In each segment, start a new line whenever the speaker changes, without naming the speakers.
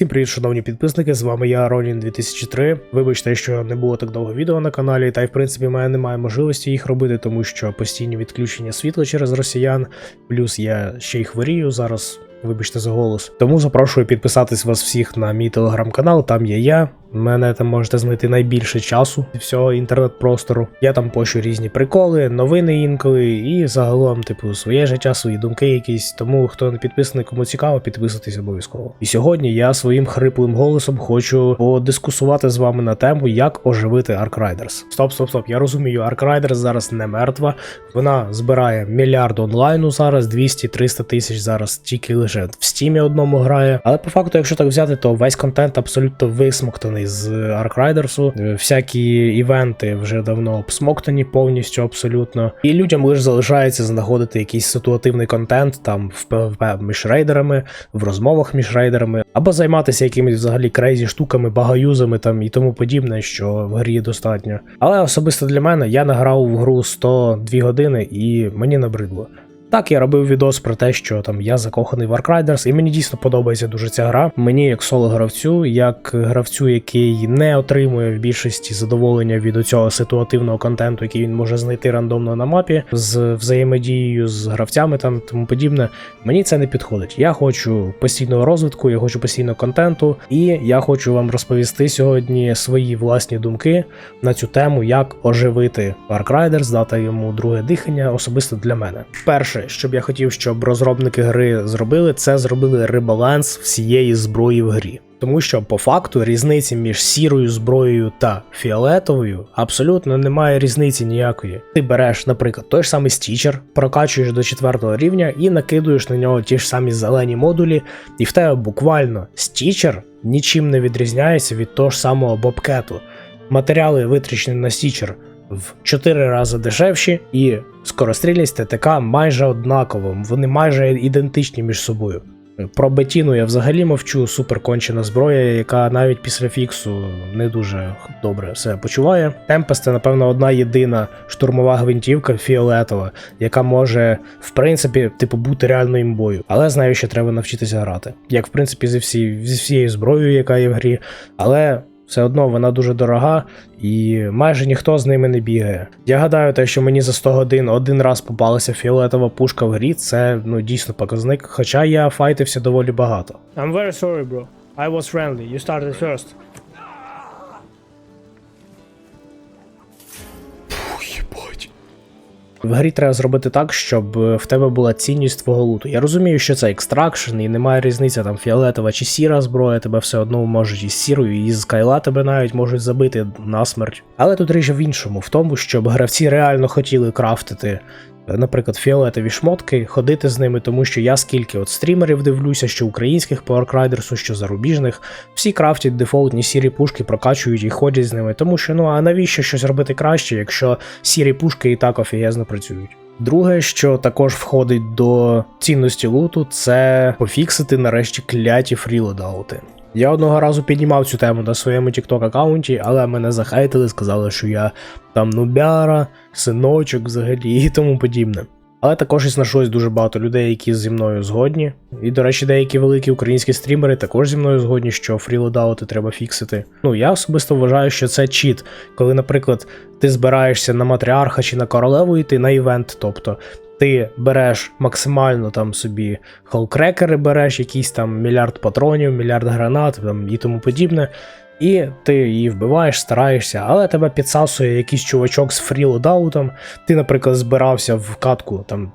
Всім привіт, шановні підписники. З вами я, Ронін 2003. Вибачте, що не було так довго відео на каналі, та й в принципі в мене немає можливості їх робити, тому що постійні відключення світла через росіян. Плюс я ще й хворію зараз. Вибачте за голос. Тому запрошую підписатись вас всіх на мій телеграм-канал. Там є я. Мене там можете знайти найбільше часу всього інтернет-простору. Я там пощу різні приколи, новини інколи і загалом, типу, своє життя, свої думки якісь. Тому хто не підписаний, кому цікаво, підписуйтесь обов'язково. І сьогодні я своїм хриплим голосом хочу подискусувати з вами на тему, як оживити Ark Riders. Стоп, стоп, стоп. Я розумію, Ark Riders зараз не мертва. Вона збирає мільярд онлайну зараз, 200-300 тисяч зараз тільки лише в стімі одному грає. Але по факту, якщо так взяти, то весь контент абсолютно висмоктаний з Ark Riders. Всякі івенти вже давно обсмоктані повністю абсолютно. І людям лише залишається знаходити якийсь ситуативний контент там в PvP між рейдерами, в розмовах між рейдерами, або займатися якимись взагалі крейзі штуками, багаюзами там і тому подібне, що в грі достатньо. Але особисто для мене я награв в гру 102 години і мені набридло. Так, я робив відос про те, що там я закоханий в Ark і мені дійсно подобається дуже ця гра. Мені як соло-гравцю, як гравцю, який не отримує в більшості задоволення від цього ситуативного контенту, який він може знайти рандомно на мапі, з взаємодією з гравцями там тому подібне. Мені це не підходить. Я хочу постійного розвитку, я хочу постійного контенту, і я хочу вам розповісти сьогодні свої власні думки на цю тему, як оживити Ark Riders, дати йому друге дихання, особисто для мене. Перше, що б я хотів, щоб розробники гри зробили, це зробили ребаланс всієї зброї в грі. Тому що по факту різниці між сірою зброєю та фіолетовою абсолютно немає різниці ніякої. Ти береш, наприклад, той ж самий стічер, прокачуєш до четвертого рівня і накидуєш на нього ті ж самі зелені модулі, і в тебе буквально стічер нічим не відрізняється від того ж самого бобкету. Матеріали витрачені на стічер в 4 рази дешевші, і скорострільність ТТК майже однакова, вони майже ідентичні між собою. Про Бетіну я взагалі мовчу, суперкончена зброя, яка навіть після фіксу не дуже добре все почуває. Темпест це, напевно, одна єдина штурмова гвинтівка фіолетова, яка може, в принципі, типу, бути реально імбою. Але знаю, що треба навчитися грати. Як в принципі зі, всі, зі всією зброєю, яка є в грі. Але все одно вона дуже дорога, і майже ніхто з ними не бігає. Я гадаю, те, що мені за 100 годин один раз попалася фіолетова пушка в грі, це ну дійсно показник. Хоча я файтився доволі багато. I'm very sorry, bro. I was friendly. You started first. В грі треба зробити так, щоб е, в тебе була цінність твого луту. Я розумію, що це екстракшн, і немає різниці там фіолетова чи сіра зброя, тебе все одно можуть із сірою, і з кайла тебе навіть можуть забити насмерть. Але тут річ в іншому, в тому, щоб гравці реально хотіли крафтити. Наприклад, фіолетові шмотки, ходити з ними, тому що я скільки от стрімерів дивлюся, що українських по Аркрайдерсу, що зарубіжних, всі крафтять дефолтні сірі пушки, прокачують і ходять з ними. Тому що ну а навіщо щось робити краще, якщо сірі пушки і так офігезно працюють. Друге, що також входить до цінності луту, це пофіксити нарешті кляті фрілодаути. Я одного разу піднімав цю тему на своєму TikTok аккаунті, але мене захейтили, сказали, що я там нубяра, синочок взагалі і тому подібне. Але також і знайшлось дуже багато людей, які зі мною згодні. І, до речі, деякі великі українські стрімери також зі мною згодні, що фрілодаути треба фіксити. Ну, я особисто вважаю, що це чіт, коли, наприклад, ти збираєшся на матріарха чи на королеву йти на івент, тобто. Ти береш максимально там собі холкрекери, береш якийсь там мільярд патронів, мільярд гранат там, і тому подібне. І ти її вбиваєш, стараєшся, але тебе підсасує якийсь чувачок з фрілодаутом. Ти, наприклад, збирався в катку там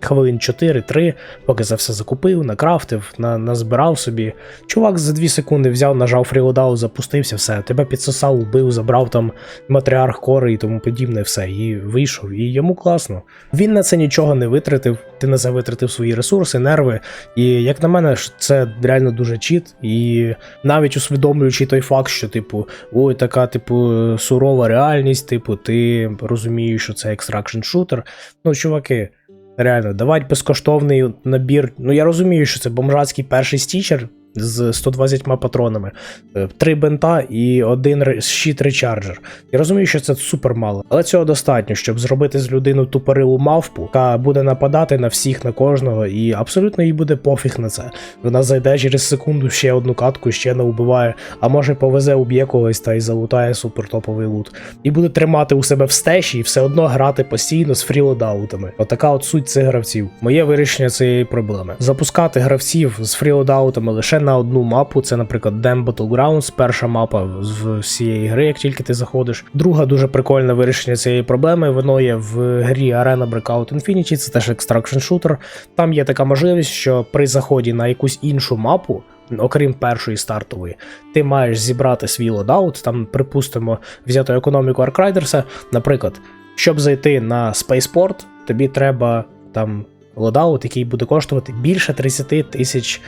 хвилин 4-3, поки за все закупив, накрафтив, на, назбирав собі. Чувак за 2 секунди взяв, нажав фрілодаут, запустився, все, тебе підсосав, убив, забрав там матріарх кори і тому подібне, все, і вийшов, і йому класно. Він на це нічого не витратив, ти на це витратив свої ресурси, нерви. І як на мене, це реально дуже чіт. І навіть усвідомлюючи той факт, що, типу, ой, така, типу, сурова реальність, типу, ти розумієш, що це екстракшн шутер. Ну, чуваки. Реально, давати безкоштовний набір. Ну я розумію, що це бомжацький перший стічер, з 120 патронами, е, три бента і один щит речарджер. Я розумію, що це супер мало, але цього достатньо, щоб зробити з людину тупорилу мавпу, яка буде нападати на всіх, на кожного, і абсолютно їй буде пофіг на це. Вона зайде через секунду ще одну катку, ще не вбиває, а може повезе уб'є когось та й залутає супертоповий лут. І буде тримати у себе в стеші і все одно грати постійно з фрілодаутами. Отака от суть цих гравців. Моє вирішення цієї проблеми. Запускати гравців з фрілодаутами лише на одну мапу. Це, наприклад, Dam Battlegrounds, перша мапа з всієї гри, як тільки ти заходиш. Друга дуже прикольне вирішення цієї проблеми. Воно є в грі Arena Breakout Infinity, це теж extraction shooter. Там є така можливість, що при заході на якусь іншу мапу. Окрім першої стартової, ти маєш зібрати свій лодаут, там, припустимо, взяти економіку Аркрайдерса. Наприклад, щоб зайти на Spaceport, тобі треба там лодаут, який буде коштувати більше 30 тисяч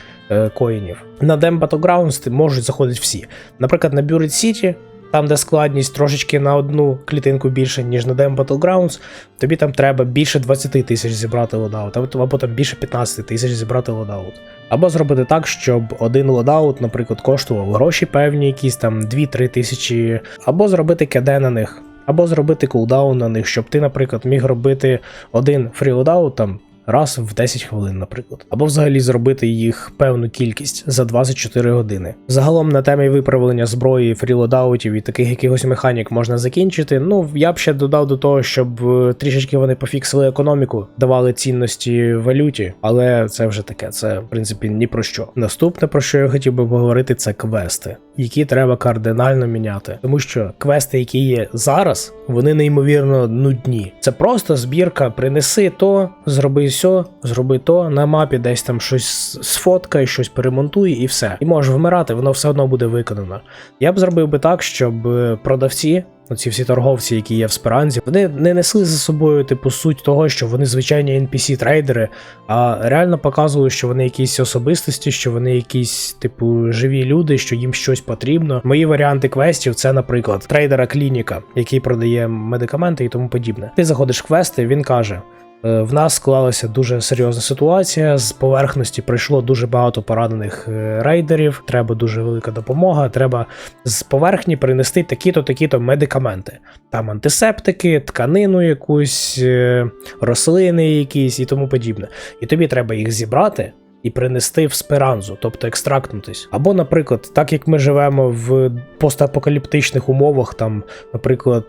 коїнів. На Dem Battlegrounds можуть заходити всі. Наприклад, на Buried City, там, де складність трошечки на одну клітинку більше, ніж на Dem Battlegrounds, тобі там треба більше 20 тисяч зібрати лодаут, або там більше 15 тисяч зібрати лодаут. Або зробити так, щоб один лодаут, наприклад, коштував гроші певні, якісь там 2-3 тисячі, або зробити КД на них, або зробити кулдаун на них, щоб ти, наприклад, міг робити один фрілодаут там раз в 10 хвилин, наприклад, або взагалі зробити їх певну кількість за 24 години. Загалом на темі виправлення зброї, фрілодаутів і таких якихось механік можна закінчити. Ну я б ще додав до того, щоб е, трішечки вони пофіксили економіку, давали цінності валюті, але це вже таке. Це в принципі ні про що. Наступне про що я хотів би поговорити, це квести, які треба кардинально міняти, тому що квести, які є зараз, вони неймовірно нудні. Це просто збірка, принеси то, зроби сьо, зроби то на мапі, десь там щось сфоткай, щось перемонтуй і все. І можеш вмирати, воно все одно буде виконано. Я б зробив би так, щоб е, продавці. Оці всі торговці, які є в Сперанзі, вони не несли за собою типу суть того, що вони звичайні NPC-трейдери, а реально показували, що вони якісь особистості, що вони якісь, типу, живі люди, що їм щось потрібно. Мої варіанти квестів це, наприклад, трейдера клініка, який продає медикаменти і тому подібне. Ти заходиш в квести, він каже. «Е, В нас склалася дуже серйозна ситуація. З поверхності прийшло дуже багато поранених е, рейдерів. Треба дуже велика допомога. Треба з поверхні принести такі-то, такі-то медикаменти. Там антисептики, тканину якусь, е, рослини якісь і тому подібне. І тобі треба їх зібрати. І принести в сперанзу, тобто екстрактнутись. Або, наприклад, так як ми живемо в постапокаліптичних умовах, там, наприклад,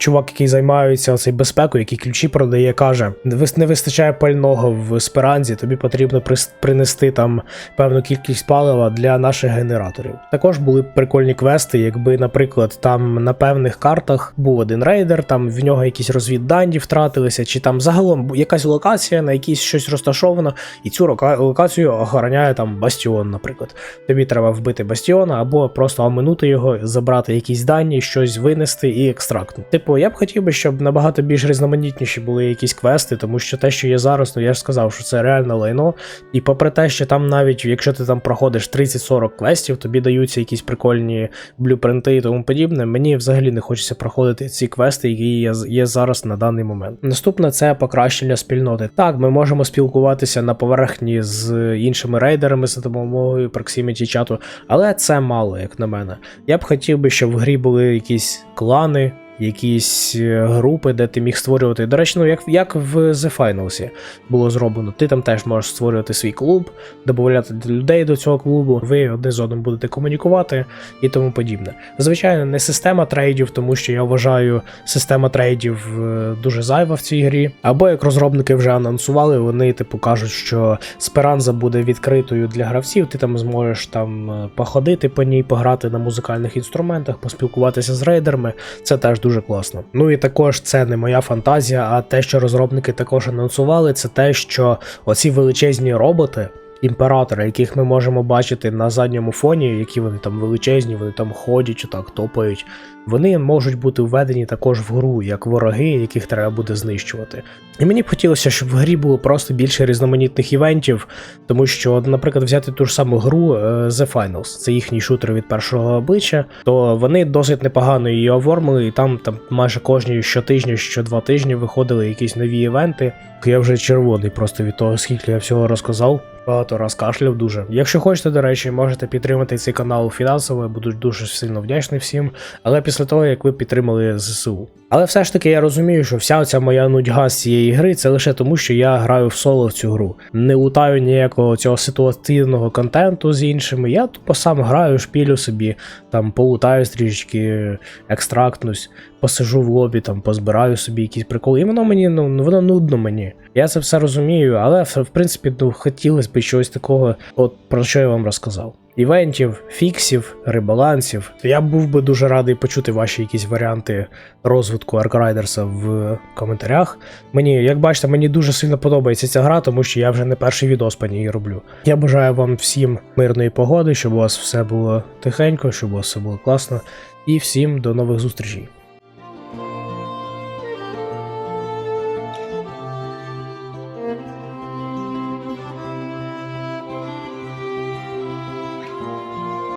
чувак, який займається цей безпекою, який ключі продає, каже: не вис- не вистачає пального в сперанзі, тобі потрібно принести там певну кількість палива для наших генераторів. Також були б прикольні квести, якби, наприклад, там на певних картах був один рейдер, там в нього якісь розвіддані втратилися, чи там загалом якась локація, на якійсь щось розташовано, і цю локацію охороняє там бастіон, наприклад. Тобі треба вбити бастіона або просто оминути його, забрати якісь дані, щось винести і екстрактнути. Типу, я б хотів би, щоб набагато більш різноманітніші були якісь квести, тому що те, що є зараз, ну я ж сказав, що це реально лайно. І попри те, що там навіть, якщо ти там проходиш 30-40 квестів, тобі даються якісь прикольні блюпринти і тому подібне. Мені взагалі не хочеться проходити ці квести, які є зараз на даний момент. Наступне це покращення спільноти. Так, ми можемо спілкуватися на поверхні з іншими рейдерами за допомогою Proximity чату, але це мало, як на мене. Я б хотів би, щоб в грі були якісь клани. Якісь е, групи, де ти міг створювати. До речі, ну як, як в The Finals було зроблено. Ти там теж можеш створювати свій клуб, додати людей до цього клубу, ви один з одним будете комунікувати і тому подібне. Звичайно, не система трейдів, тому що я вважаю, система трейдів е, дуже зайва в цій грі. Або як розробники вже анонсували, вони типу кажуть, що Сперанза буде відкритою для гравців. Ти там зможеш там е, походити по ній, пограти на музикальних інструментах, поспілкуватися з рейдерами. Це теж дуже класно. Ну і також це не моя фантазія, а те, що розробники також анонсували, це те, що оці величезні роботи. Імператори, яких ми можемо бачити на задньому фоні, які вони там величезні, вони там ходять, отак топають. Вони можуть бути введені також в гру як вороги, яких треба буде знищувати. І мені б хотілося, щоб в грі було просто більше різноманітних івентів, тому що, наприклад, взяти ту ж саму гру е, The Finals, це їхній шутер від першого обличчя, то вони досить непогано її оформили, і там, там майже кожні щотижня, що два тижні виходили якісь нові івенти. Я вже червоний просто від того, скільки я всього розказав. багато раз кашляв дуже. Якщо хочете, до речі, можете підтримати цей канал фінансово, я буду дуже сильно вдячний всім. Але після того, як ви підтримали ЗСУ. Але все ж таки я розумію, що вся ця моя нудьга з цієї гри це лише тому, що я граю в соло в цю гру. Не лутаю ніякого цього ситуативного контенту з іншими. Я тупо сам граю, шпілю собі, там полутаю стрічки, екстрактнусь, посижу в лобі, там позбираю собі якісь приколи. І воно мені ну воно нудно мені. Я це все розумію, але в принципі ну, хотілося б чогось такого, от про що я вам розказав. Івентів, фіксів, ребалансів. Я був би дуже радий почути ваші якісь варіанти розвитку Аркрайдерса в коментарях. Мені, як бачите, мені дуже сильно подобається ця гра, тому що я вже не перший відос по ній роблю. Я бажаю вам всім мирної погоди, щоб у вас все було тихенько, щоб у вас все було класно. І всім до нових зустрічей.